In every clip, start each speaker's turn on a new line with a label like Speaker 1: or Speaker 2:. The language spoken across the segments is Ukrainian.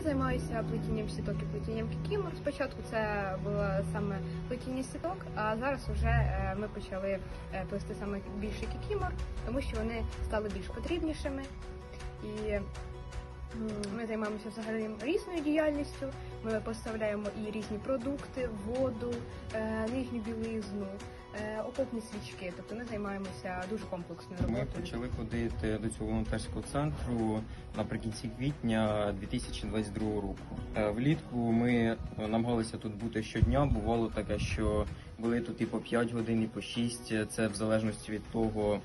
Speaker 1: Я займаюся плетінням сіток і плетінням кікімор. Спочатку це було саме плетіння сіток, а зараз вже е, ми почали е, плести саме більше кікімор, тому що вони стали більш потрібнішими. І ми займаємося взагалі різною діяльністю. Ми поставляємо і різні продукти, воду, е, нижню білизну, е, окопні свічки. Тобто ми займаємося дуже комплексною
Speaker 2: Ми почали ходити до цього волонтерського центру наприкінці квітня 2022 року. Е, Влітку ми намагалися тут бути щодня. Бувало таке, що були тут і по 5 годин, і по 6. Це в залежності від того,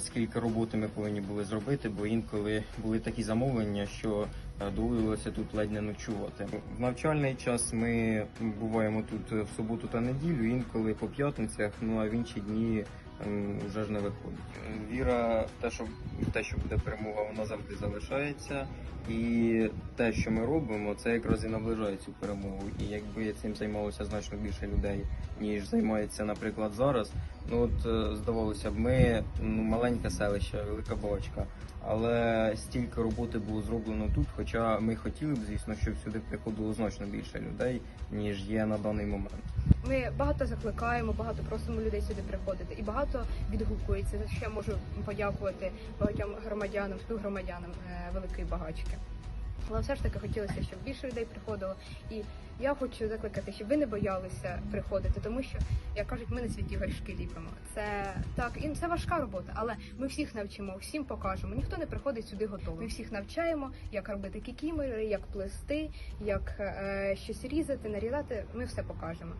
Speaker 2: скільки роботи ми повинні були зробити, бо інколи були такі замовлення, що е, доводилося тут ледь не ночувати. В навчальний час ми буваємо тут в суботу та неділю, інколи по п'ятницях, ну а в інші дні ем, вже ж не виходить. Віра, те, що те, що буде перемога, вона завжди залишається. І те, що ми робимо, це якраз і наближає цю перемогу. І якби цим займалося значно більше людей, ніж займається, наприклад, зараз. Ну от е, здавалося б, ми ну, маленьке селище, велика балачка. Але стільки роботи було зроблено тут. Хоча ми хотіли б, звісно, щоб сюди приходило значно більше людей, ніж є на даний момент.
Speaker 1: Ми багато закликаємо, багато просимо людей сюди приходити, і багато відгукується. За що можу подякувати багатьом громадянам, співгромадянам е, великої багачки. Але все ж таки хотілося, щоб більше людей приходило. І я хочу закликати, щоб ви не боялися приходити, тому що, як кажуть, ми не святі горшки ліпимо. Це так, і це важка робота, але ми всіх навчимо, всім покажемо. Ніхто не приходить сюди готовий. Ми всіх навчаємо, як робити кікімери, як плести, як е, щось різати, нарізати. Ми все покажемо.